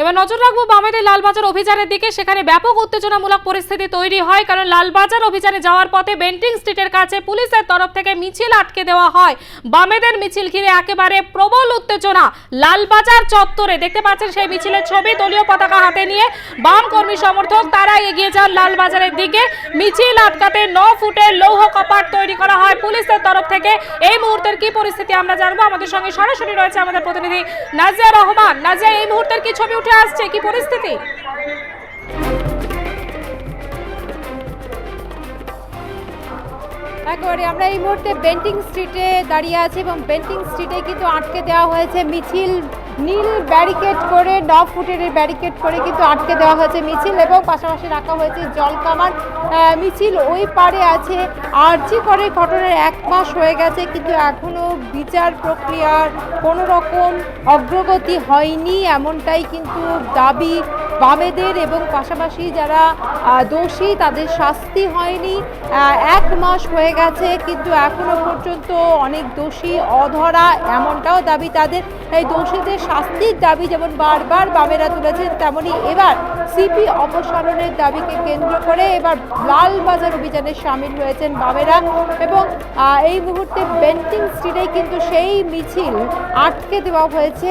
এবার নজর রাখব বামেদের লালবাজার অভিযানের দিকে। সেখানে ব্যাপক উত্তেজনামূলক পরিস্থিতি তৈরি হয়, কারণ লালবাজার অভিযানে যাওয়ার পথে বেন্টিং স্ট্রিটের কাছে পুলিশের তরফ থেকে মিছিল আটকে দেওয়া হয়। বামেদের মিছিল ঘিরে একেবারে প্রবল উত্তেজনা লালবাজার চত্বরে। দেখতে পাচ্ছেন সেই মিছিলের ছবি, দলীয় পতাকা হাতে নিয়ে বাম কর্মী সমর্থক তারা এগিয়ে যান লালবাজারের দিকে। মিছিল আটকাতে ন ফুটের লৌহ কপাট তৈরি করা হয় পুলিশের তরফ থেকে। এই মুহূর্তের কি পরিস্থিতি আমরা জানব? আমাদের সঙ্গে সরাসরি রয়েছে আমাদের প্রতিনিধি নাজিয়া রহমান। নাজিয়া, এই মুহূর্তের কি ছবি উঠে আসছে, কি পরিস্থিতি? একেবারে আমরা এই মুহূর্তে বেন্টিং স্ট্রিটে দাঁড়িয়ে আছি এবং বেন্টিং স্ট্রিটে কিন্তু আটকে দেওয়া হয়েছে মিছিল নীল ব্যারিকেড করে ন ফুটের ব্যারিকেড করে কিন্তু আটকে দেওয়া হয়েছে মিছিল এবং পাশাপাশি রাখা হয়েছে জল কামান মিছিল ওই পারে আছে। আর্জি করে ঘটনার এক মাস হয়ে গেছে, কিন্তু এখনও বিচার প্রক্রিয়ার কোনো রকম অগ্রগতি হয়নি। এমনটাই কিন্তু দাবি বামেদের এবং পাশাপাশি যারা দোষী তাদের শাস্তি হয়নি। এক মাস হয়ে গেছে, কিন্তু এখনও পর্যন্ত অনেক দোষী অধরা এমনটাও দাবি তাদের। এই দোষীদের শাস্তির দাবি যেমন বারবার বামেরা তুলেছেন, তেমনি এবার সিপি অপসারণের দাবিকে কেন্দ্র করে এবার লালবাজার অভিযানে সামিল হয়েছেন বামেরা। এবং এই মুহূর্তে বেন্টিং স্ট্রিটে কিন্তু সেই মিছিল আটকে দেওয়া হয়েছে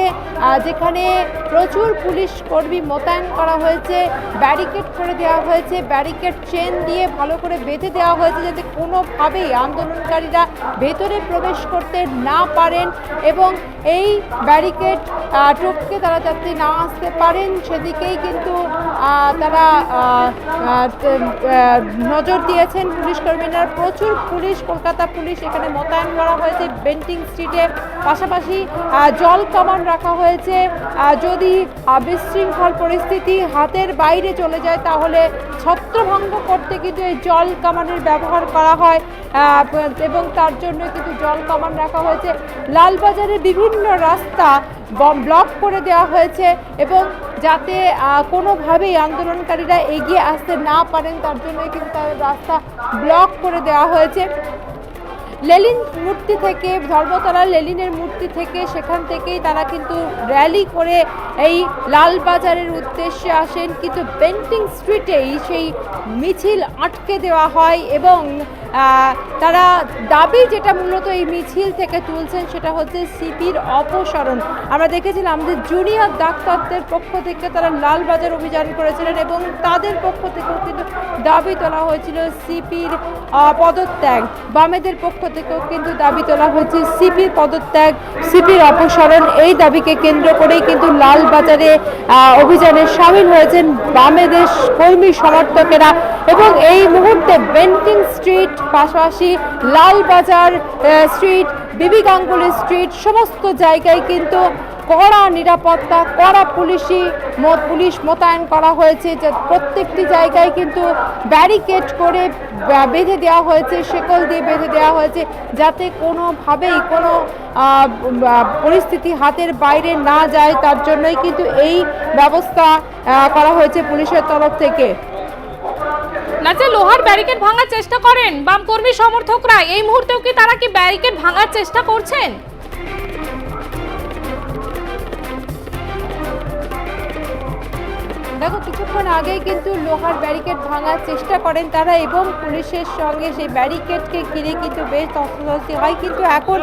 যেখানে প্রচুর পুলিশ কর্মী মোতায়েন করা হয়েছে ব্যারিকেড করে দেওয়া হয়েছে ব্যারিকেড চেন দিয়ে ভালো করে বেঁধে দেওয়া হয়েছে যাতে কোনোভাবেই আন্দোলনকারীরা ভেতরে প্রবেশ করতে না পারেন এবং এই ব্যারিকেড টপকে তারা যাতে না আসতে পারেন, সেদিকেই কিন্তু তারা নজর দিয়েছেন পুলিশ কর্মীরা। প্রচুর পুলিশ, কলকাতা পুলিশ এখানে মোতায়েন করা হয়েছে বেন্টিং স্ট্রিটে পাশাপাশি জল কামান রাখা হয়েছে। যদি বিশৃঙ্খল পরিস্থিতি হাতের বাইরে চলে যায়, তাহলে ছত্রভঙ্গ করতে কিন্তু এই জল কামানের ব্যবহার করা হয় এবং তার জন্য কিন্তু জল কামান রাখা হয়েছে। লালবাজারের বিভিন্ন রাস্তা ব্লক করে দেওয়া হয়েছে এবং যাতে কোনোভাবেই আন্দোলনকারীরা এগিয়ে আসতে না পারেন, তার জন্য কিন্তু তাদের রাস্তা ব্লক করে দেওয়া হয়েছে। লেলিন মূর্তি থেকে ধর্মতলা লেলিনের মূর্তি থেকে, সেখান থেকেই তারা কিন্তু র্যালি করে এই লালবাজারের উদ্দেশ্যে আসেন। কিন্তু পেন্টিং স্ট্রিটেই সেই মিছিল আটকে দেওয়া হয় এবং তারা দাবি যেটা মূলত এই মিছিল থেকে তুলছেন সেটা হচ্ছে সিপির অপসারণ। আমরা দেখেছিলাম যে জুনিয়র ডাক্তারদের পক্ষ থেকে তারা লালবাজার অভিযান করেছিলেন এবং তাদের পক্ষ থেকেও কিন্তু দাবি তোলা হয়েছিল সিপির পদত্যাগ। বামেদের পক্ষ থেকেও কিন্তু দাবি তোলা হয়েছে। সিপির পদত্যাগ, সিপির অপসারণ, এই দাবিকে কেন্দ্র করেই কিন্তু লালবাজারে অভিযানে সামিল হয়েছেন বামেদেশ কর্মী সমর্থকেরা এবং এই মুহূর্তে বেন্টিং স্ট্রিট পাশাপাশি লালবাজার স্ট্রিট বিবি গাঙ্গুলি স্ট্রিট, সমস্ত জায়গায় কিন্তু কড়া নিরাপত্তা, কড়া পুলিশি পুলিশ মোতায়েন করা হয়েছে যে প্রত্যেকটি জায়গায় কিন্তু ব্যারিকেড করে বেঁধে দেওয়া হয়েছে, শেকল দিয়ে বেঁধে দেওয়া হয়েছে যাতে কোনোভাবেই কোনো পরিস্থিতি হাতের বাইরে না যায় তার জন্যই কিন্তু এই ব্যবস্থা করা হয়েছে পুলিশের তরফ থেকে। লোহার ব্যারিকেড ভাঙার চেষ্টা করেন? বাম কর্মী সমর্থকরা, এই মুহূর্তেও কি তারা কি ব্যারিকেড ভাঙার চেষ্টা করছেন? আগেই কিন্তু লোহার ব্যারিকেড ভাঙার চেষ্টা করেন তারা এবং পুলিশের সঙ্গে সেই ব্যারিকেডকে ঘিরে কিন্তু বেশ ধস্তাধস্তি হয়। কিন্তু এখন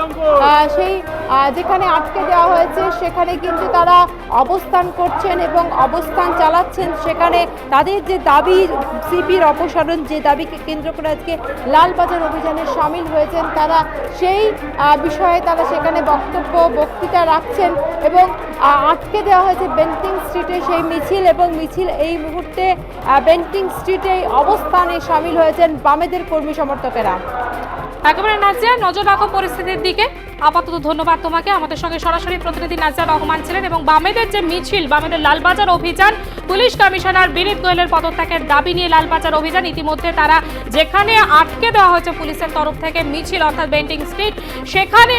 সেই যেখানে আটকে দেওয়া হয়েছে, সেখানে কিন্তু তারা অবস্থান করছেন এবং অবস্থান চালাচ্ছেন। সেখানে তাদের যে দাবি, সিপির অপসারণ যে দাবিকে কেন্দ্র করে আজকে লালবাজার অভিযানে সামিল হয়েছেন তারা, সেই বিষয়ে তারা সেখানে বক্তব্য, বক্তৃতা রাখছেন এবং আটকে দেওয়া হয়েছে বেন্টিং স্ট্রিটে সেই মিছিল এবং মিছিল এই মুহূর্তে আহ, বেন্টিং স্ট্রিটে অবস্থানে সামিল হয়েছেন বামেদের কর্মী সমর্থকেরা। একেবারে নাজিয়া নজর রাখো পরিস্থিতির দিকে। আপাতত ধন্যবাদ তোমাকে। আমাদের সঙ্গে সরাসরি প্রতিনিধি নাজিয়া রহমান ছিলেন এবং বামেদের যে মিছিল বামেদের লালবাজার অভিযান পুলিশ কমিশনার বিনীত গোয়েলের পদত্যাগের দাবি নিয়ে লালবাজার অভিযান ইতিমধ্যে তারা যেখানে আটকে দেওয়া হয়েছে পুলিশের তরফ থেকে মিছিল অর্থাৎ বেন্টিং স্ট্রিট সেখানে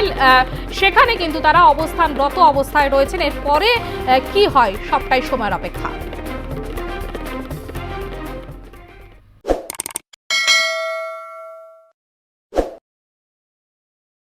সেখানে কিন্তু তারা অবস্থানরত অবস্থায় রয়েছেন। এরপরে কি হয়? সবটাই সময়ের অপেক্ষা।